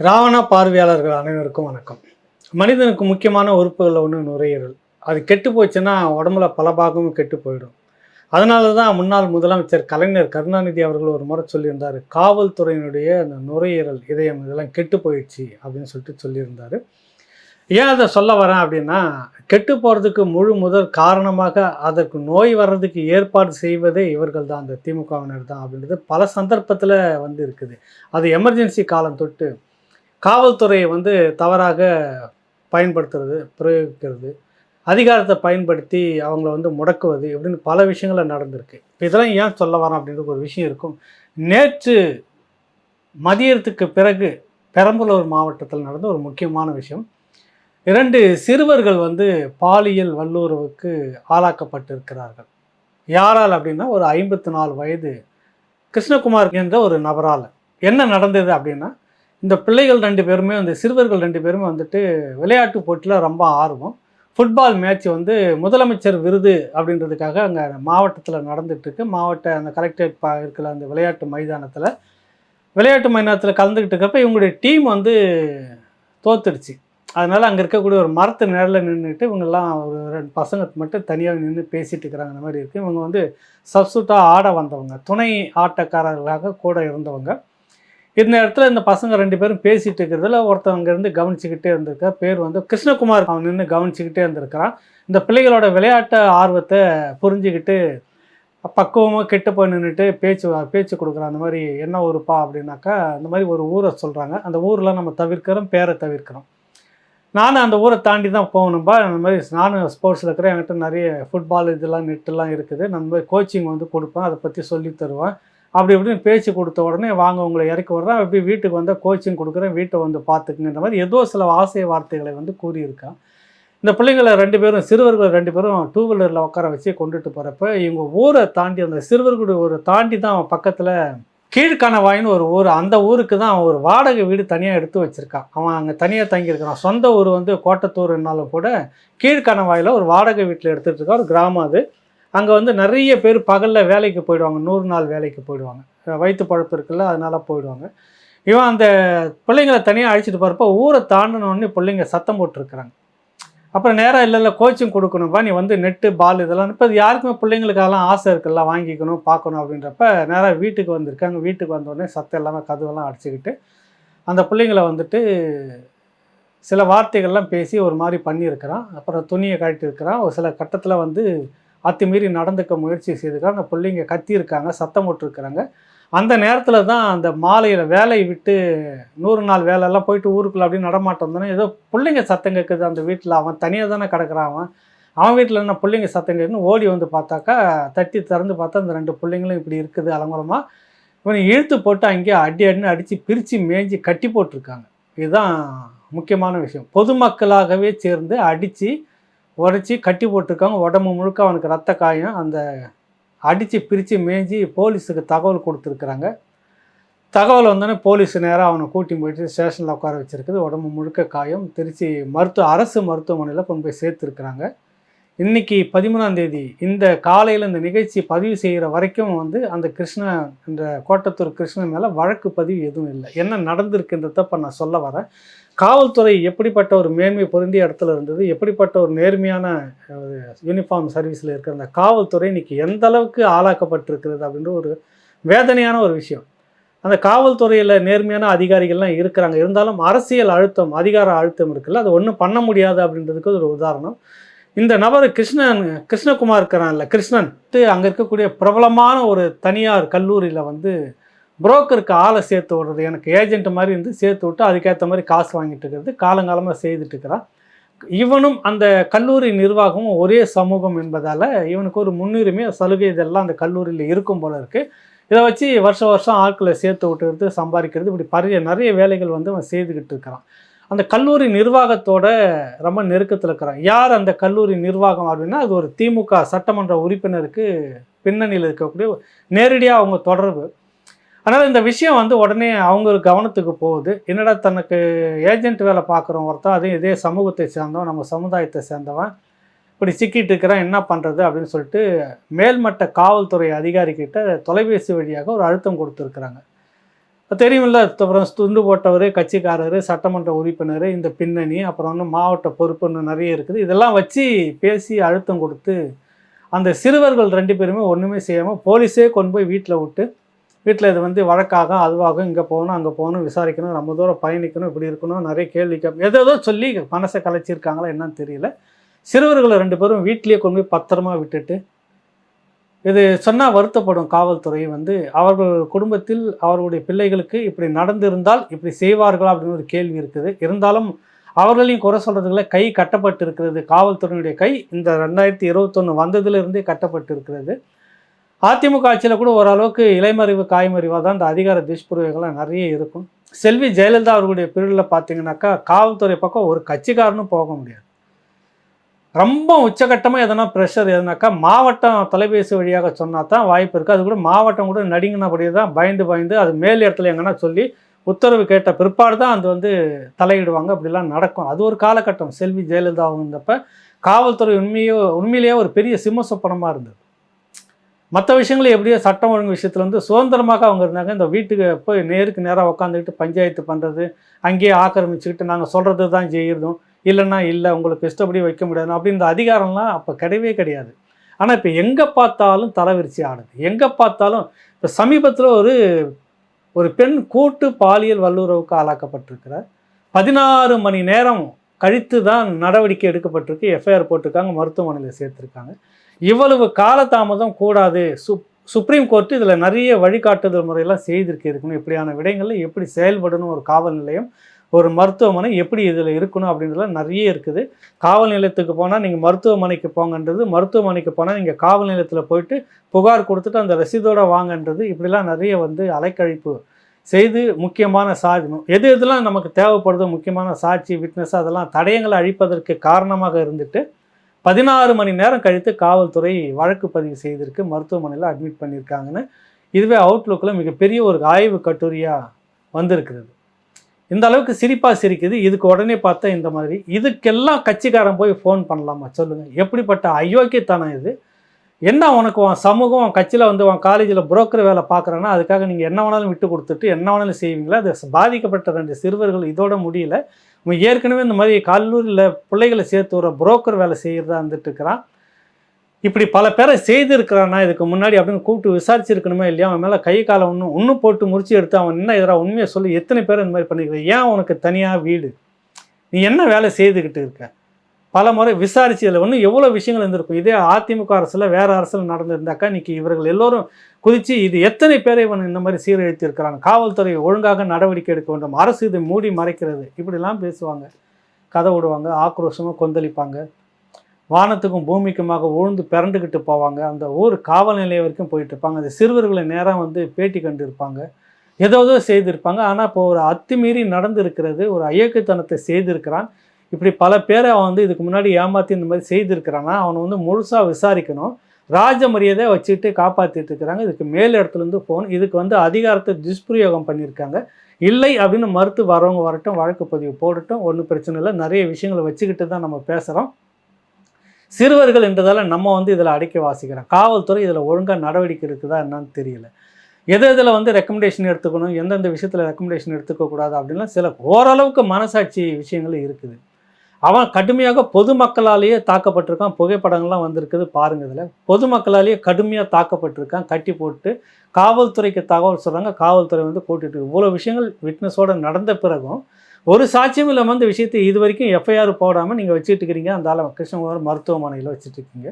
ராவணா பார்வையாளர்கள் அனைவருக்கும் வணக்கம். மனிதனுக்கு முக்கியமான உறுப்புகளில் ஒன்று நுரையீரல். அது கெட்டு போச்சுன்னா உடம்புல பல பாகமும் கெட்டு போயிடும். அதனால தான் முன்னாள் முதலமைச்சர் கலைஞர் கருணாநிதி அவர்கள் ஒரு முறை சொல்லியிருந்தார் காவல்துறையினுடைய அந்த நுரையீரல் இதயம் இதெல்லாம் கெட்டு போயிடுச்சு அப்படின்னு சொல்லிட்டு சொல்லியிருந்தார். ஏன் அதை சொல்ல வரேன் அப்படின்னா கெட்டு போகிறதுக்கு முழு முதல் காரணமாக அதற்கு நோய் வர்றதுக்கு ஏற்பாடு செய்வதே இவர்கள் தான் அந்த திமுகவினர் தான் அப்படின்றது பல சந்தர்ப்பத்தில் வந்து இருக்குது. அது எமர்ஜென்சி காலம் தொட்டு காவல்துறையை வந்து தவறாக பயன்படுத்துறது பிரயோகிக்கிறது. அதிகாரத்தை பயன்படுத்தி அவங்கள வந்து முடக்குவது இப்படின்னு பல விஷயங்கள் நடந்திருக்கு. இப்போ இதெல்லாம் ஏன் சொல்ல வரோம் அப்படின்ற ஒரு விஷயம் இருக்கும். நேற்று மதியத்துக்கு பிறகு பெரம்பலூர் மாவட்டத்தில் நடந்த ஒரு முக்கியமான விஷயம். இரண்டு சிறுவர்கள் வந்து பாலியல் வல்லுறவுக்கு ஆளாக்கப்பட்டிருக்கிறார்கள். யாரால் அப்படின்னா ஒரு ஐம்பத்தி நாலு வயது கிருஷ்ணகுமார் என்ற ஒரு நபரால். என்ன நடந்தது அப்படின்னா இந்த பிள்ளைகள் ரெண்டு பேருமே வந்து சிறுவர்கள் ரெண்டு பேருமே வந்துட்டு விளையாட்டு போட்டியில் ரொம்ப ஆர்வம். ஃபுட்பால் மேட்ச் வந்து முதலமைச்சர் விருது அப்படின்றதுக்காக அங்கே மாவட்டத்தில் நடந்துகிட்ருக்கு மாவட்ட அந்த கலெக்டரேட் பா இருக்கிற அந்த விளையாட்டு மைதானத்தில் விளையாட்டு மைதானத்தில் கலந்துக்கிட்டு இருக்கப்ப இவங்களுடைய டீம் வந்து தோத்துடுச்சு. அதனால் அங்கே இருக்கக்கூடிய ஒரு மரத்து நிழலில் நின்றுட்டு இவங்கெல்லாம் ஒரு ரெண்டு பசங்க மட்டும் தனியாக நின்று பேசிகிட்டு இருக்கிறாங்க. அந்த மாதிரி இருக்குது இவங்க வந்து சப்ஸ்டியூட்டாக ஆட வந்தவங்க. துணை ஆட்டக்காரர்களாக கூட இருந்தவங்க. இந்த இடத்துல இந்த பசங்க ரெண்டு பேரும் பேசிகிட்டு இருக்கிறதுல ஒருத்தவங்க இருந்து கவனிச்சுக்கிட்டே இருந்திருக்க. பேர் வந்து கிருஷ்ணகுமார். அவன் நின்று கவனிச்சுக்கிட்டே இருந்திருக்கிறான். இந்த பிள்ளைகளோட விளையாட்டு ஆர்வத்தை புரிஞ்சுக்கிட்டு பக்குவமாக கெட்டு போய் நின்றுட்டு பேச்சு பேச்சு கொடுக்குறான். அந்த மாதிரி என்ன ஊருப்பா அப்படின்னாக்கா அந்த மாதிரி ஒரு ஊரை சொல்கிறாங்க அந்த ஊரில் நம்ம தவிர்க்கிறோம் பேரை தவிர்க்கிறோம். நானும் அந்த ஊரை தாண்டி தான் போகணும்பா. அந்த மாதிரி நானும் ஸ்போர்ட்ஸில் இருக்கிறேன் என்கிட்ட நிறைய ஃபுட்பால் இதெல்லாம் நெட்டெல்லாம் இருக்குது. நான் மாதிரி கோச்சிங் வந்து கொடுப்பேன். அதை பற்றி சொல்லி தருவேன். அப்படி இப்படின்னு பேச்சு கொடுத்த உடனே வாங்க உங்களை இறக்கி விட்றேன். அப்படி வீட்டுக்கு வந்தால் கோச்சிங் கொடுக்குறேன் வீட்டை வந்து பார்த்துக்குங்கிற மாதிரி ஏதோ சில ஆசை வார்த்தைகளை வந்து கூறியிருக்கான் இந்த பிள்ளைங்களை ரெண்டு பேரும் சிறுவர்கள் ரெண்டு பேரும் டூ வீலரில் உட்கார வச்சு கொண்டுட்டு போகிறப்ப இவங்க ஊரை தாண்டி அந்த சிறுவர்களுடைய ஒரு தாண்டி தான் அவன் பக்கத்தில் கீழ்கணவாயின்னு ஒரு ஊர் அந்த ஊருக்கு தான் அவன் ஒரு வாடகை வீடு தனியாக எடுத்து வச்சுருக்கான் அவன் அங்கே தனியாக தங்கியிருக்கிறான். சொந்த ஊர் வந்து கோட்டத்தூர்னாலும் கூட கீழ்கணவாயில் ஒரு வாடகை வீட்டில் எடுத்துகிட்டு இருக்கான். ஒரு கிராமம் அது. அங்கே வந்து நிறைய பேர் பகலில் வேலைக்கு போயிடுவாங்க. நூறு நாள் வேலைக்கு போயிடுவாங்க. வயிற்று பழப்பு இருக்குல்ல அதனால போயிடுவாங்க. இவன் அந்த பிள்ளைங்களை தனியாக அழைச்சிட்டு போகிறப்ப ஊரை தாண்டினோடனே பிள்ளைங்க சத்தம் போட்டுருக்குறாங்க. அப்புறம் நேராக இல்லை இல்லை கோச்சிங் கொடுக்கணும்ப்பா நீ வந்து நெட்டு பால் இதெல்லாம். இப்போ அது யாருக்குமே பிள்ளைங்களுக்கெல்லாம் ஆசை இருக்குல்ல வாங்கிக்கணும் பார்க்கணும் அப்படின்றப்ப நேராக வீட்டுக்கு வந்திருக்காங்க. வீட்டுக்கு வந்தோடனே சத்தம் எல்லாமே கதவெல்லாம் அடிச்சுக்கிட்டு அந்த பிள்ளைங்களை வந்துட்டு சில வார்த்தைகள்லாம் பேசி ஒரு மாதிரி பண்ணியிருக்கிறான். அப்புறம் துணியை கழட்டியிருக்கிறான். ஒரு சில கட்டத்தில் வந்து அத்துமீறி நடந்துக்க முயற்சி செய்திருக்காங்க அந்த பிள்ளைங்க கத்தியிருக்காங்க சத்தம் போட்டிருக்கிறாங்க. அந்த நேரத்தில் தான் அந்த மாலையில் வேலையை விட்டு நூறு நாள் வேலையெல்லாம் போயிட்டு ஊருக்குள்ளே அப்படியே நடமாட்டம் தானே ஏதோ பிள்ளைங்க சத்தம் கேட்குது அந்த வீட்டில் அவன் தனியாக தானே கிடக்குறான் அவன். அவன் வீட்டில் என்ன பிள்ளைங்க சத்தம் கேட்குன்னு ஓடி வந்து பார்த்தாக்கா தட்டி திறந்து பார்த்தா அந்த ரெண்டு பிள்ளைங்களும் இப்படி இருக்குது அலங்கோலமாக இவனை இழுத்து போட்டு அங்கேயே அடி அடின்னு அடித்து பிரித்து மேய்ஞ்சி கட்டி போட்டிருக்காங்க. இதுதான் முக்கியமான விஷயம். பொதுமக்களாகவே சேர்ந்து அடித்து உடச்சி கட்டி போட்டிருக்காங்க. உடம்பு முழுக்க அவனுக்கு ரத்த காயம். அந்த அடித்து பிரித்து மேய்ஞ்சி போலீஸுக்கு தகவல் கொடுத்துருக்குறாங்க. தகவல் வந்தோடனே போலீஸ் நேராக அவனை கூட்டி போயிட்டு ஸ்டேஷனில் உட்கார வச்சிருக்குது. உடம்பு முழுக்க காயம். திருச்சி மருத்துவ அரசு மருத்துவமனையில் கொண்டு போய் சேர்த்துருக்குறாங்க. இன்னைக்கு பதிமூணாம் தேதி இந்த காலையில் இந்த நிகழ்ச்சி பதிவு செய்கிற வரைக்கும் வந்து அந்த கிருஷ்ணன் இந்த கோட்டத்தூர் கிருஷ்ணன் மேலே வழக்கு பதிவு எதுவும் இல்லை. என்ன நடந்திருக்குன்றத இப்போ நான் சொல்ல வரேன். காவல்துறை எப்படிப்பட்ட ஒரு மேன்மை பொருந்திய இடத்துல இருந்தது எப்படிப்பட்ட ஒரு நேர்மையான யூனிஃபார்ம் சர்வீஸில் இருக்கிற அந்த காவல்துறை இன்னைக்கு எந்த அளவுக்கு ஆளாக்கப்பட்டிருக்கிறது அப்படின்ற ஒரு வேதனையான ஒரு விஷயம். அந்த காவல்துறையில் நேர்மையான அதிகாரிகள்லாம் இருக்கிறாங்க. இருந்தாலும் அரசியல் அழுத்தம் அதிகார அழுத்தம் இருக்குல்ல அது ஒன்றும் பண்ண முடியாது அப்படின்றதுக்கு ஒரு உதாரணம். இந்த நபர் கிருஷ்ணன் கிருஷ்ணகுமார் இருக்கிறான்ல கிருஷ்ணன் அங்கே இருக்கக்கூடிய பிரபலமான ஒரு தனியார் கல்லூரியில் வந்து புரோக்கருக்கு ஆளை சேர்த்து விடுறது. எனக்கு ஏஜென்ட் மாதிரி இருந்து சேர்த்து விட்டு அதுக்கேற்ற மாதிரி காசு வாங்கிட்டு இருக்கிறது. காலங்காலமாக செய்துட்டு இருக்கிறான் இவனும் அந்த கல்லூரி நிர்வாகமும் ஒரே சமூகம் என்பதால் இவனுக்கு ஒரு முன்னுரிமை சலுகை இதெல்லாம் அந்த கல்லூரியில் இருக்கும் போல இருக்குது இதை வச்சு வருஷம் வருஷம் ஆட்களை சேர்த்து விட்டுறது சம்பாதிக்கிறது இப்படி பரிய நிறைய வேலைகள் வந்து அவன் செய்துக்கிட்டு இருக்கிறான். அந்த கல்லூரி நிர்வாகத்தோட ரொம்ப நெருக்கத்தில் இருக்கிறான் யார் அந்த கல்லூரி நிர்வாகம் அப்படின்னா அது ஒரு திமுக சட்டமன்ற உறுப்பினருக்கு பின்னணியில் இருக்கக்கூடிய நேரடியாக அவங்க தொடர்பு. அதனால் இந்த விஷயம் வந்து உடனே அவங்க கவனத்துக்கு போகுது. என்னடா தனக்கு ஏஜென்ட் வேலை பார்க்குறோம் ஒருத்தன் அதையும் இதே சமூகத்தை சேர்ந்தவன் நம்ம சமுதாயத்தை சேர்ந்தவன். இப்படி சிக்கிட்டு இருக்கிறான் என்ன பண்ணுறது அப்படின்னு சொல்லிட்டு மேல்மட்ட காவல்துறை அதிகாரிக்கிட்ட தொலைபேசி வழியாக ஒரு அழுத்தம் கொடுத்துருக்குறாங்க. தெரியுமில்ல அப்புறம் துண்டு போட்டவர் கட்சிக்காரர் சட்டமன்ற உறுப்பினர் இந்த பின்னணி அப்புறம் வந்து மாவட்ட பொறுப்புன்னு நிறைய இருக்குது. இதெல்லாம் வச்சு பேசி அழுத்தம் கொடுத்து அந்த சிறுவர்கள் ரெண்டு பேருமே ஒன்றுமே செய்யாமல் போலீஸே கொண்டு போய் வீட்டில் விட்டு வீட்டில் இது வந்து வழக்காக அதுவாகும் இங்கே போகணும் அங்கே போகணும் விசாரிக்கணும் ரொம்ப தூரம் பயணிக்கணும் இப்படி இருக்கணும் நிறைய கேள்வி கேட்போம் சொல்லி மனசை கலைச்சிருக்காங்களா என்னன்னு தெரியல. சிறுவர்களை ரெண்டு பேரும் வீட்லேயே கொண்டு போய் பத்திரமா விட்டுட்டு இது சொன்னால் வருத்தப்படும் காவல்துறை வந்து அவர்கள் குடும்பத்தில் அவர்களுடைய பிள்ளைகளுக்கு இப்படி நடந்திருந்தால் இப்படி செய்வார்களா அப்படின்னு ஒரு கேள்வி இருக்குது. இருந்தாலும் அவர்களையும் குறை சொல்கிறதுக்குள்ள கை கட்டப்பட்டு இருக்கிறது காவல்துறையினுடைய கை இந்த ரெண்டாயிரத்தி இருபத்தொன்று வந்ததுலேருந்தே கட்டப்பட்டு இருக்கிறது அதிமுக ஆட்சியில் கூட ஓரளவுக்கு இலைமறைவு காய்மறிவாக தான் இந்த அதிகார துஷ்பிரயோகம்லாம் நிறைய இருக்கும். செல்வி ஜெயலலிதா அவர்களுடைய பிரிவில் பார்த்தீங்கன்னாக்கா காவல்துறை பக்கம் ஒரு கட்சிக்காரனும் போக முடியாது. ரொம்ப உச்சகட்டமாக எதனா ப்ரெஷர் எதுனாக்கா மாவட்டம் தொலைபேசி வழியாக சொன்னால் தான் வாய்ப்பு இருக்குது அது கூட மாவட்டம் கூட நடிங்கினபடி தான் பயந்து பயந்து அது மேல் இடத்துல எங்கன்னா சொல்லி உத்தரவு கேட்ட பிற்பாடு தான் அது வந்து தலையிடுவாங்க. அப்படிலாம் நடக்கும். அது ஒரு காலகட்டம். செல்வி ஜெயலலிதா இருந்தப்ப காவல்துறை உண்மையோ உண்மையிலேயே ஒரு பெரிய சிம்ம சொப்பனமாக இருந்தது. மற்ற விஷயங்கள் எப்படியோ சட்டம் ஒழுங்கு விஷயத்தில் வந்து சுதந்திரமாக அவங்க இருந்தாங்க. இந்த வீட்டுக்கு போய் நேருக்கு நேராக உட்காந்துக்கிட்டு பஞ்சாயத்து பண்ணுறது அங்கேயே ஆக்கிரமிச்சுக்கிட்டு நாங்கள் சொல்கிறது தான் செய்கிறதும் இல்லைன்னா இல்லை உங்களுக்கு இஷ்டப்படி வைக்க முடியாது அப்படின்ற அதிகாரம்லாம் அப்போ கிடையவே கிடையாது. ஆனால் இப்போ எங்கே பார்த்தாலும் தலைவிரிச்சி ஆடுது. எங்கே பார்த்தாலும் இப்போ சமீபத்தில் ஒரு ஒரு பெண் கூட்டு பாலியல் வல்லுறவுக்கு ஆளாக்கப்பட்டிருக்கிறார் பதினாறு மணி நேரம் கழித்து தான் நடவடிக்கை எடுக்கப்பட்டிருக்கு. எஃப்ஐஆர் போட்டிருக்காங்க மருத்துவமனையில் சேர்த்துருக்காங்க. இவ்வளவு காலதாமதம் கூடாது. சுப் சுப்ரீம் கோர்ட்டு இதில் நிறைய வழிகாட்டுதல் முறையெல்லாம் செய்திருக்கு. இருக்கணும் இப்படியான விடயங்களில் எப்படி செயல்படணும் ஒரு காவல் நிலையம் ஒரு மருத்துவமனை எப்படி இதில் இருக்கணும் அப்படின்றதுலாம் நிறைய இருக்குது. காவல் நிலையத்துக்கு போனால் நீங்கள் மருத்துவமனைக்கு போங்கன்றது மருத்துவமனைக்கு போனால் நீங்கள் காவல் நிலையத்தில் போயிட்டு புகார் கொடுத்துட்டு அந்த ரசீதோடு வாங்கன்றது இப்படிலாம் நிறைய வந்து அலைக்கழிப்பு செய்து முக்கியமான சாட்சி எது எதுலாம் நமக்கு தேவைப்படுதோ முக்கியமான சாட்சி விட்னஸ் அதெல்லாம் தடயங்களை அழிப்பதற்கு காரணமாக இருந்துட்டு பதினாறு மணி நேரம் கழித்து காவல்துறை வழக்கு பதிவு செய்திருக்கு. மருத்துவமனையில் அட்மிட் பண்ணியிருக்காங்கன்னு. இதுவே அவுட்லுக்கில் மிகப்பெரிய ஒரு ஆய்வு கட்டுரையாக வந்திருக்கிறது. இந்த அளவுக்கு சிரிப்பாக சிரிக்குது. இதுக்கு உடனே பார்த்தா இந்த மாதிரி. இதுக்கெல்லாம் கட்சிக்காரன் போய் ஃபோன் பண்ணலாமா? சொல்லுங்கள் எப்படிப்பட்ட அயோக்கியத்தனம் இது? என்ன உனக்கு உன் சமூகம் உன் கட்சியில் வந்து உன் காலேஜில் புரோக்கர் வேலை பார்க்குறேன்னா அதுக்காக நீங்கள் என்ன வேணாலும் விட்டு கொடுத்துட்டு என்ன வேணாலும் செய்வீங்களா? அது பாதிக்கப்பட்ட ரெண்டு சிறுவர்கள் இதோட முடியல. இவன் ஏற்கனவே இந்த மாதிரி கல்லூரியில் பிள்ளைகளை சேர்த்து வர புரோக்கர் வேலை செய்கிறதா இருந்துட்டு இருக்கிறான். இப்படி பல பேரை செய்திருக்கிறானா இதுக்கு முன்னாடி அப்படின்னு கூப்பிட்டு விசாரிச்சிருக்கணுமே இல்லையா? அவன் மேலே கை காலை ஒன்று ஒன்றும் போட்டு முறிச்சு எடுத்து அவன் என்ன எதிராக உண்மையை சொல்லி எத்தனை பேர் இந்த மாதிரி பண்ணிக்கிறேன் ஏன் உனக்கு தனியாக வீடு? நீ என்ன வேலை செய்துக்கிட்டு இருக்க? பல முறை விசாரிச்சு இதில் ஒன்றும் எவ்வளோ விஷயங்கள் இருந்திருக்கும்? இதே அதிமுக அரசில் வேறு அரசில் நடந்திருந்தாக்கா இன்னைக்கு இவர்கள் எல்லோரும் குதித்து இது எத்தனை பேரை இவன் இந்த மாதிரி சீரழித்திருக்கிறான்? காவல்துறை ஒழுங்காக நடவடிக்கை எடுக்க வேண்டும். அரசு இதை மூடி மறைக்கிறது. இப்படிலாம் பேசுவாங்க. கதை விடுவாங்க ஆக்ரோஷமாக கொந்தளிப்பாங்க. வானத்துக்கும் பூமிக்குமாக உழுந்து பிறண்டுக்கிட்டு போவாங்க. அந்த ஊர் காவல் நிலையம் வரைக்கும் போயிட்டு இருப்பாங்க. அந்த சிறுவர்களை நேராக வந்து பேட்டி கண்டு இருப்பாங்க ஏதோ செய்திருப்பாங்க. ஆனால் இப்போ ஒரு அத்துமீறி நடந்திருக்கிறது ஒரு அயக்கத்தனத்தை செய்திருக்கிறான். இப்படி பல பேரை அவன் வந்து இதுக்கு முன்னாடி ஏமாற்றி இந்த மாதிரி செய்திருக்கிறான்னா அவனை வந்து முழுசாக விசாரிக்கணும். ராஜ மரியாதை வச்சுட்டு காப்பாற்றிட்டு இருக்கிறாங்க. இதுக்கு மேல் இடத்துலேருந்து ஃபோன் இதுக்கு வந்து அதிகாரத்தை துஷ்பிரயோகம் பண்ணியிருக்காங்க. இல்லை அப்படின்னு மறுத்து வரவங்க வரட்டும் வழக்கு பதிவு போடட்டும் ஒன்றும் பிரச்சனை இல்லை. நிறைய விஷயங்களை வச்சுக்கிட்டு தான் நம்ம பேசுகிறோம் சிறுவர்கள் என்றதால் நம்ம வந்து இதில் அடைக்க வாசிக்கிறோம். காவல்துறை இதில் ஒழுங்காக நடவடிக்கை இருக்குதா என்னன்னு தெரியல. எது இதில் வந்து ரெக்கமெண்டேஷன் எடுத்துக்கணும் எந்தெந்த விஷயத்தில் ரெக்கமெண்டேஷன் எடுத்துக்கக்கூடாது அப்படின்லாம் சில ஓரளவுக்கு மனசாட்சி விஷயங்கள் இருக்குது. அவன் கடுமையாக பொதுமக்களாலேயே தாக்கப்பட்டிருக்கான். புகைப்படங்கள்லாம் வந்திருக்குது பாருங்க இதில். பொதுமக்களாலேயே கடுமையாக தாக்கப்பட்டிருக்கான். கட்டி போட்டு காவல்துறைக்கு தகவல் சொல்கிறாங்க காவல்துறை வந்து கூட்டிட்டு இவ்வளோ விஷயங்கள் விட்னஸோடு நடந்த பிறகும் ஒரு சாட்சியம் இல்லாமல் அந்த விஷயத்தை இது வரைக்கும் எஃப்ஐஆர் போடாமல் நீங்கள் வச்சுட்டு இருக்கிறீங்க. அந்த ஆளை கிருஷ்ணகுமார் மருத்துவமனையில் வச்சுட்டு இருக்கீங்க.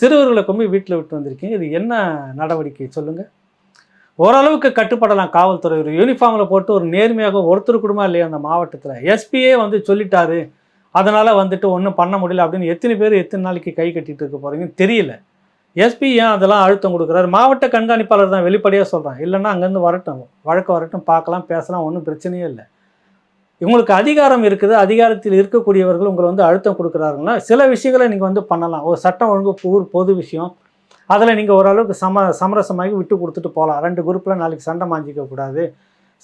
சிறுவர்களை கொண்டு வீட்டில் விட்டு வந்திருக்கீங்க. இது என்ன நடவடிக்கை சொல்லுங்கள் ஓரளவுக்கு கட்டுப்படலாம். காவல்துறை ஒரு யூனிஃபார்மில் போட்டு ஒரு நேர்மையாக ஒருத்தர் குடும்பம் இல்லையா அந்த மாவட்டத்தில்? எஸ்பியே வந்து சொல்லிட்டாரு. அதனால் வந்துட்டு ஒன்றும் பண்ண முடியல அப்படின்னு எத்தனை பேர் எத்தனை நாளைக்கு கை கட்டிகிட்டு இருக்க போகிறீங்கன்னு தெரியல. எஸ்பி ஏன் அதெல்லாம் அழுத்தம் கொடுக்குறாரு? மாவட்ட கண்காணிப்பாளர் தான் வெளிப்படையாக சொல்கிறான் இல்லைன்னா அங்கேருந்து வரட்டும். வழக்கு வரட்டும். பார்க்கலாம் பேசலாம். ஒன்றும் பிரச்சனையே இல்லை. இவங்களுக்கு அதிகாரம் இருக்குது அதிகாரத்தில் இருக்கக்கூடியவர்கள் உங்களை வந்து அழுத்தம் கொடுக்குறாருங்களா சில விஷயங்களை நீங்கள் வந்து பண்ணலாம். ஒரு சட்டம் ஒழுங்கு ஊர் பொது விஷயம். அதில் நீங்கள் ஓரளவுக்கு சம சமரசமாகி விட்டு கொடுத்துட்டு போகலாம். ரெண்டு குரூப்பில் நாளைக்கு சண்டை மாஞ்சிக்க கூடாது.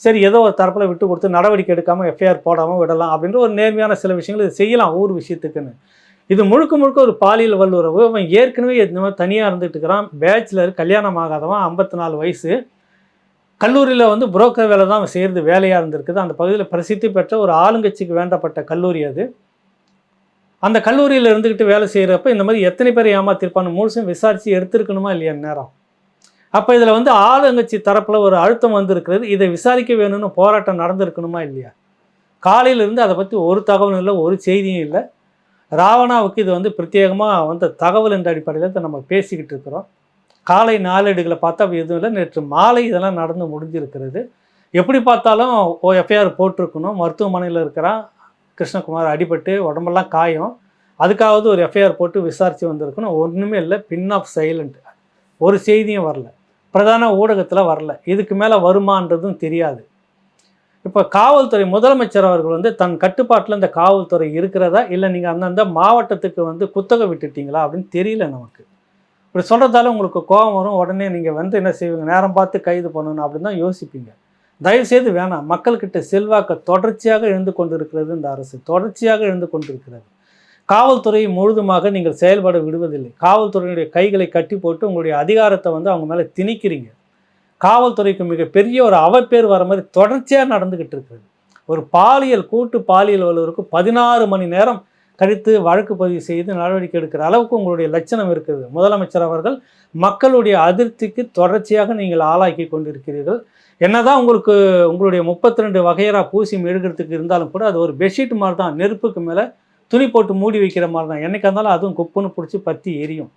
சரி ஏதோ ஒரு தரப்பில் விட்டு கொடுத்து நடவடிக்கை எடுக்காமல் எஃப்ஐஆர் போடாமல் விடலாம் அப்படின்ற ஒரு நேர்மையான சில விஷயங்கள் இது செய்யலாம் ஊர் விஷயத்துக்குன்னு. இது முழுக்க முழுக்க ஒரு பாலியல் வல்லுறவு. அவன் ஏற்கனவே இந்த மாதிரி தனியாக இருந்துட்டு இருக்கிறான். பேச்சுலர் கல்யாணம் ஆகாதவன் ஐம்பத்தி நாலு வயசு. கல்லூரியில் வந்து புரோக்கர் வேலை தான் செய்கிறது வேலையாக இருந்திருக்குது. அந்த பகுதியில் பிரசித்தி பெற்ற ஒரு ஆளுங்கட்சிக்கு வேண்டப்பட்ட கல்லூரி அது. அந்த கல்லூரியில் இருந்துக்கிட்டு வேலை செய்கிறப்ப இந்த மாதிரி எத்தனை பேர் ஏமாத்திருப்பான்னு முழுசும் விசாரித்து எடுத்திருக்கணுமா இல்லையா நேரம். அப்போ இதில் வந்து ஆளுங்கட்சி தரப்பில் ஒரு அழுத்தம் வந்திருக்கிறது. இதை விசாரிக்க வேணும்னு போராட்டம் நடந்திருக்கணுமா இல்லையா? காலையிலேருந்து அதை பற்றி ஒரு தகவலும் இல்லை ஒரு செய்தியும் இல்லை. ராவணாவுக்கு இது வந்து பிரத்யேகமாக வந்த தகவல் என்ற அடிப்படையில் நம்ம பேசிக்கிட்டு இருக்கிறோம். காலை நாளேடுகளை பார்த்தா எதுவும் இல்லை. நேற்று மாலை இதெல்லாம் நடந்து முடிஞ்சிருக்கிறது. எப்படி பார்த்தாலும் ஓ எஃப்ஐஆர் போட்டிருக்கணும். மருத்துவமனையில் இருக்கிறான் கிருஷ்ணகுமார் அடிபட்டு உடம்பெல்லாம் காயம். அதுக்காவது ஒரு எஃப்ஐஆர் போட்டு விசாரித்து வந்திருக்கணும். ஒன்றுமே இல்லை. பின் ஆஃப் சைலண்ட். ஒரு செய்தியும் வரல. பிரதான ஊடகத்தில் வரல. இதுக்கு மேலே வருமானதும் தெரியாது. இப்போ காவல்துறை முதலமைச்சர் அவர்கள் வந்து தன் கட்டுப்பாட்டில் இந்த காவல்துறை இருக்கிறதா? இல்லை நீங்கள் அந்தந்த மாவட்டத்துக்கு வந்து குத்தகை விட்டுட்டீங்களா? அப்படின்னு தெரியல நமக்கு. இப்படி சொல்கிறதால உங்களுக்கு கோபம் வரும். உடனே நீங்கள் வந்து என்ன செய்வீங்க? நேரம் பார்த்து கைது பண்ணணும் அப்படின்னு தான் யோசிப்பீங்க. தயவுசெய்து வேணாம். மக்கள்கிட்ட செல்வாக்க தொடர்ச்சியாக எழுந்து கொண்டிருக்கிறது இந்த அரசு. தொடர்ச்சியாக எழுந்து கொண்டிருக்கிறது. காவல்துறையை முழுதுமாக நீங்கள் செயல்பட விடுவதில்லை. காவல்துறையினுடைய கைகளை கட்டி போட்டு உங்களுடைய அதிகாரத்தை வந்து அவங்க மேலே திணிக்கிறீங்க. காவல்துறைக்கு மிகப்பெரிய ஒரு அவப்பேர் வர மாதிரி தொடர்ச்சியாக நடந்துக்கிட்டு இருக்கிறது. ஒரு பாலியல் கூட்டு பாலியல் வல்லுவருக்கு பதினாறு மணி நேரம் கழித்து வழக்கு பதிவு செய்து நடவடிக்கை எடுக்கிற அளவுக்கு உங்களுடைய லட்சணம் இருக்குது. முதலமைச்சர் அவர்கள் மக்களுடைய அதிருப்திக்கு தொடர்ச்சியாக நீங்கள் ஆளாக்கி கொண்டிருக்கிறீர்கள். என்னதான் உங்களுக்கு உங்களுடைய முப்பத்தி ரெண்டு வகையரா பூசி மெழுகிறதுக்கு இருந்தாலும் கூட அது ஒரு பெட்ஷீட் மாதிரி தான். நெருப்புக்கு மேலே துணி போட்டு மூடி வைக்கிற மாதிரி தான். என்னைக்கா இருந்தாலும் அதுவும் குப்புன்னு பிடிச்சி பற்றி எரியும்.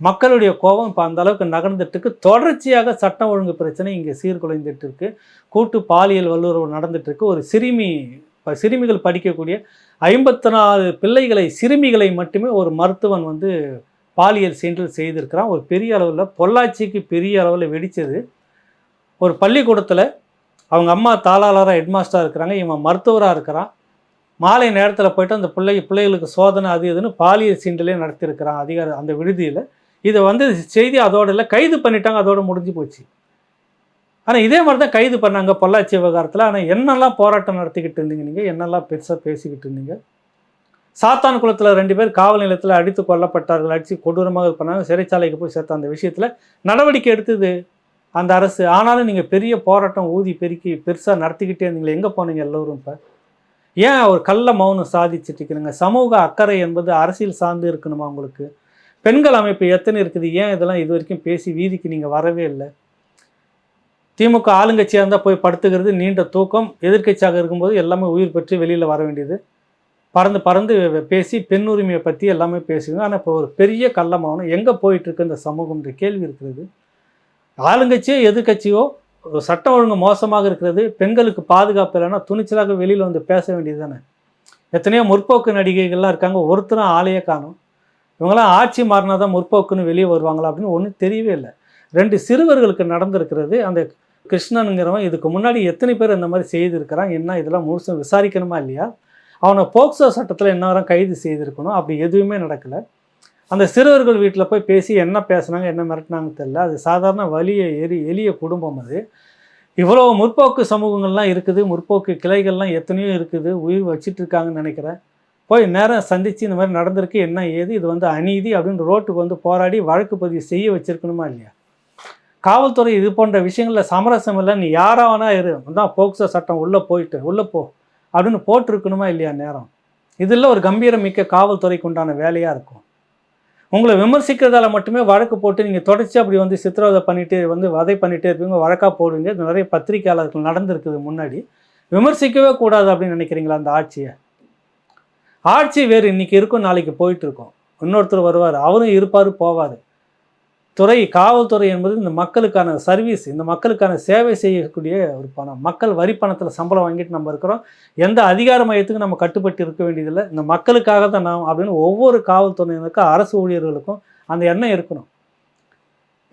மக்களுடைய கோபம் இப்போ அந்த அளவுக்கு நகர்ந்துட்டு இருக்கு தொடர்ச்சியாக சட்டம் ஒழுங்கு பிரச்சனை இங்கே சீர்குலைந்துட்டு இருக்கு கூட்டு பாலியல் வல்லுறவு நடந்துட்டு இருக்கு ஒரு சிறுமி சிறுமிகள் படிக்கக்கூடிய ஐம்பத்தி நாலு பிள்ளைகளை சிறுமிகளை மட்டுமே ஒரு மருத்துவன் வந்து பாலியல் சீண்டல் செய்திருக்கிறான். ஒரு பெரிய அளவில் பொள்ளாச்சிக்கு பெரிய அளவில் வெடித்தது ஒரு பள்ளிக்கூடத்தில் அவங்க அம்மா தாளாளராக ஹெட்மாஸ்டராக இருக்கிறாங்க இவன் மருத்துவராக இருக்கிறான். மாலை நேரத்தில் போயிட்டு அந்த பிள்ளை பிள்ளைகளுக்கு சோதனை அது இதுன்னு பாலியல் சீண்டலே நடத்தியிருக்கிறான் அதிகார அந்த விடுதியில். இதை வந்து செய்தி அதோட இல்லை கைது பண்ணிட்டாங்க அதோட முடிஞ்சு போச்சு. ஆனால் இதே மாதிரி தான் கைது பண்ணாங்க பொள்ளாச்சி விவகாரத்தில். ஆனால் என்னெல்லாம் போராட்டம் நடத்திக்கிட்டு இருந்தீங்க நீங்கள் என்னெல்லாம் பெருசாக பேசிக்கிட்டு இருந்தீங்க? சாத்தான் குளத்தில் ரெண்டு பேர் காவல் நிலையத்தில் அடித்து கொல்லப்பட்டார்கள். அடித்து கொடூரமாக பண்ணாங்க. சிறைச்சாலைக்கு போய் சேர்த்த அந்த விஷயத்தில் நடவடிக்கை எடுத்தது அந்த அரசு. ஆனாலும் நீங்கள் பெரிய போராட்டம் ஊதி பெருக்கி பெருசாக நடத்திக்கிட்டே இருந்தீங்களே. எங்கே போனீங்க எல்லோரும் இப்போ? ஏன் ஒரு கள்ள மௌனம் சாதிச்சுட்டு இருக்கிறீங்க சமூக அக்கறை என்பது அரசியல் சார்ந்து இருக்கணுமா உங்களுக்கு? பெண்கள் அமைப்பு எத்தனை இருக்குது? ஏன் இதெல்லாம் இது வரைக்கும் பேசி வீதிக்கு நீங்கள் வரவே இல்லை? திமுக ஆளுங்கட்சியாக இருந்தால் போய் படுத்துக்கிறது நீண்ட தூக்கம். எதிர்க்கட்சியாக இருக்கும்போது எல்லாமே உயிர் பெற்று வெளியில் வர வேண்டியது. பறந்து பறந்து பேசி பெண் உரிமையை பற்றி எல்லாமே பேசுங்க ஆனால் இப்போ ஒரு பெரிய கள்ளமாகணும் எங்கே போயிட்டுருக்கு இந்த சமூகம்ன்ற கேள்வி இருக்கிறது. ஆளுங்கட்சியோ எதிர்க்கட்சியோ சட்டம் ஒழுங்கு மோசமாக இருக்கிறது. பெண்களுக்கு பாதுகாப்பு இல்லைன்னா துணிச்சலாக வெளியில் வந்து பேச வேண்டியது தானே. எத்தனையோ முற்போக்கு நடிகைகள்லாம் இருக்காங்க. ஒருத்தரும் ஆளையே காணும். இவங்களாம் ஆட்சி மாறினா தான் முற்போக்குன்னு வெளியே வருவாங்களா அப்படின்னு ஒன்றும் தெரியவே இல்லை. ரெண்டு சிறுவர்களுக்கு நடந்திருக்கிறது. அந்த கிருஷ்ணனுங்கிறவன் இதுக்கு முன்னாடி எத்தனை பேர் இந்த மாதிரி செய்திருக்கிறான் என்ன இதெல்லாம் முழுசும் விசாரிக்கணுமா இல்லையா? அவனை போக்சோ சட்டத்தில் என்ன வரும் கைது செய்திருக்கணும். அப்படி எதுவுமே நடக்கலை. அந்த சிறுவர்கள் வீட்டில் போய் பேசி என்ன பேசுனாங்க என்ன மிரட்டினாங்கன்னு தெரில அது சாதாரண வலிய எரி எளிய குடும்பம் அது. இவ்வளோ முற்போக்கு சமூகங்கள்லாம் இருக்குது. முற்போக்கு கிளைகள்லாம் எத்தனையோ இருக்குது. உயிர் வச்சிட்டு இருக்காங்கன்னு நினைக்கிறேன். போய் நேரம் சந்தித்து இந்த மாதிரி நடந்திருக்கு என்ன ஏது இது வந்து அநீதி அப்படின்னு ரோட்டுக்கு வந்து போராடி வழக்கு பதிவு செய்ய வச்சிருக்கணுமா இல்லையா? காவல்துறை இது போன்ற விஷயங்களில் சமரசம் இல்லை நீ யாராவனா இரு தான் போக்சோ சட்டம் உள்ளே போயிட்டு உள்ளே போ அப்படின்னு போட்டிருக்கணுமா இல்லையா நேரம்? இதில் ஒரு கம்பீரம் மிக்க காவல்துறைக்கு உண்டான வேலையாக இருக்கும். உங்களை விமர்சிக்கிறதால மட்டுமே வழக்கு போட்டு நீங்கள் தொடர்ச்சி அப்படி வந்து சித்திரவதை பண்ணிட்டு வந்து வதை பண்ணிட்டே இருப்பீங்க வழக்காக போடுவீங்க. இது நிறைய பத்திரிகையாளர்கள் நடந்திருக்குது முன்னாடி. விமர்சிக்கவே கூடாது அப்படின்னு நினைக்கிறீங்களா அந்த ஆட்சியை? ஆட்சி வேறு இன்னைக்கு இருக்கும் நாளைக்கு போயிட்டு இன்னொருத்தர் வருவார் அவரும் இருப்பார் போவார். துறை காவல்துறை என்பது இந்த மக்களுக்கான சர்வீஸ் இந்த மக்களுக்கான சேவை செய்யக்கூடிய ஒரு பணம். மக்கள் வரி பணத்தில் சம்பளம் வாங்கிட்டு நம்ம இருக்கிறோம். எந்த அதிகார மையத்துக்கும் நம்ம கட்டுப்பட்டு இருக்க வேண்டியதில்லை. இந்த மக்களுக்காக தான் நாம் அப்படின்னு ஒவ்வொரு காவல்துறையினருக்கும் அரசு ஊழியர்களுக்கும் அந்த எண்ணம் இருக்கணும்.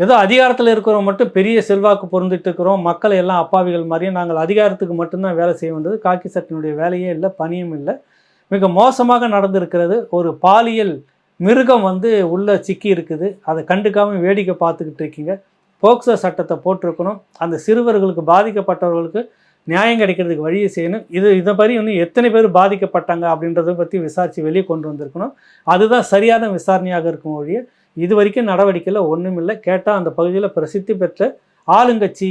ஏதோ அதிகாரத்தில் இருக்கிறவங்க மட்டும் பெரிய செல்வாக்கு பொருந்துட்டு இருக்கிறோம். மக்களை எல்லாம் அப்பாவிகள் மாதிரியும் நாங்கள் அதிகாரத்துக்கு மட்டும்தான் வேலை செய்ய வேண்டியது காக்கி சட்டினுடைய வேலையே இல்லை பணியும் இல்லை. மிக மோசமாக நடந்திருக்கிறது ஒரு பாலியல் மிருகம் வந்து உள்ளே சிக்கி இருக்குது. அதை கண்டுக்காமல் வேடிக்கை பார்த்துக்கிட்டு இருக்கீங்க. போக்சோ சட்டத்தை போட்டிருக்கணும். அந்த சிறுவர்களுக்கு பாதிக்கப்பட்டவர்களுக்கு நியாயம் கிடைக்கிறதுக்கு வழியை செய்யணும். இது இதை பற்றி இன்னும் எத்தனை பேர் பாதிக்கப்பட்டாங்க அப்படின்றத பற்றி விசாரித்து வெளியே கொண்டு வந்திருக்கணும். அதுதான் சரியான விசாரணையாக இருக்கும் ஒழிய இது வரைக்கும் நடவடிக்கையில் ஒன்றும் இல்லை கேட்டால் அந்த பகுதியில் பிரசித்தி பெற்ற ஆளுங்கட்சி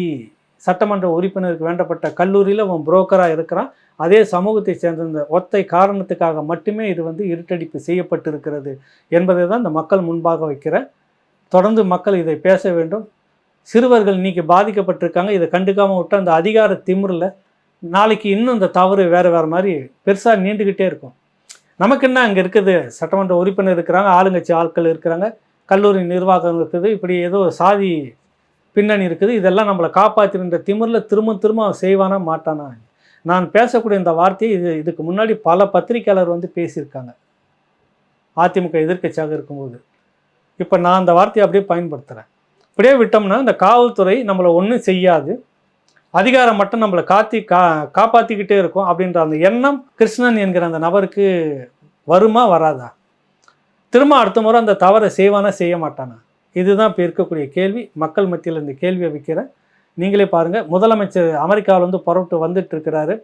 சட்டமன்ற உறுப்பினருக்கு வேண்டப்பட்ட கல்லூரியில் அவன் புரோக்கராக இருக்கிறான். அதே சமூகத்தை சேர்ந்த ஒத்தை காரணத்துக்காக மட்டுமே இது வந்து இருட்டடிப்பு செய்யப்பட்டிருக்கிறது என்பதை தான் இந்த மக்கள் முன்பாக வைக்கிறேன் தொடர்ந்து மக்கள் இதை பேச வேண்டும். சிறுவர்கள் இன்னைக்கு பாதிக்கப்பட்டிருக்காங்க. இதை கண்டுக்காமல் விட்டு அந்த அதிகார திமிரில் நாளைக்கு இன்னும் இந்த தவறு வேறு வேறு மாதிரி பெருசாக நீண்டுக்கிட்டே இருக்கும். நமக்கு என்ன அங்கே இருக்குது? சட்டமன்ற உறுப்பினர் இருக்கிறாங்க ஆளுங்கட்சி ஆட்கள் இருக்கிறாங்க கல்லூரி நிர்வாகம் இருக்குது. இப்படி ஏதோ சாதி பின்னணி இருக்குது. இதெல்லாம் நம்மளை காப்பாற்றின்ற திமிரில் திரும்ப திரும்ப அவன் செய்வானா மாட்டானா? நான் பேசக்கூடிய இந்த வார்த்தையை இது இதுக்கு முன்னாடி பல பத்திரிக்கையாளர் வந்து பேசியிருக்காங்க. அதிமுக எதிர்க்கட்சியாக இருக்கும்போது. இப்போ நான் அந்த வார்த்தையை அப்படியே பயன்படுத்துகிறேன் இப்படியே விட்டோம்னா இந்த காவல்துறை நம்மளை ஒன்றும் செய்யாது. அதிகாரம் மட்டும் நம்மளை காத்தி கா காப்பாற்றிக்கிட்டே இருக்கும் அப்படின்ற அந்த எண்ணம் கிருஷ்ணன் என்கிற அந்த நபருக்கு வருமா வராதா? திரும்ப அடுத்த முறை அந்த தவறை செய்வானா செய்ய மாட்டானா? இதுதான் இப்போ இருக்கக்கூடிய கேள்வி. மக்கள் மத்தியில் இந்த கேள்வியை வைக்கிறேன் நீங்களே பாருங்கள் முதலமைச்சர் அமெரிக்காவில் வந்து புறப்பட்டு வந்துட்டு இருக்கிறாரு.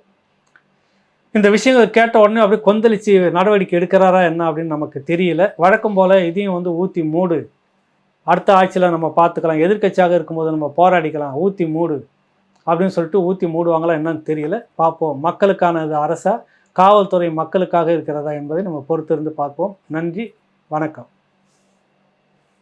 இந்த விஷயங்கள் கேட்ட உடனே அப்படியே கொந்தளிச்சு நடவடிக்கை எடுக்கிறாரா என்ன அப்படின்னு நமக்கு தெரியல. வழக்கம் போல் இதையும் வந்து ஊற்றி மூடு. அடுத்த ஆட்சியில் நம்ம பார்த்துக்கலாம். எதிர்க்கட்சியாக இருக்கும்போது நம்ம போராடிக்கலாம். ஊற்றி மூடு அப்படின்னு சொல்லிட்டு ஊற்றி மூடுவாங்களா என்னன்னு தெரியல. பார்ப்போம். மக்களுக்கான இது அரசா? காவல்துறை மக்களுக்காக இருக்கிறதா என்பதை நம்ம பொறுத்திருந்து பார்ப்போம். நன்றி. வணக்கம்.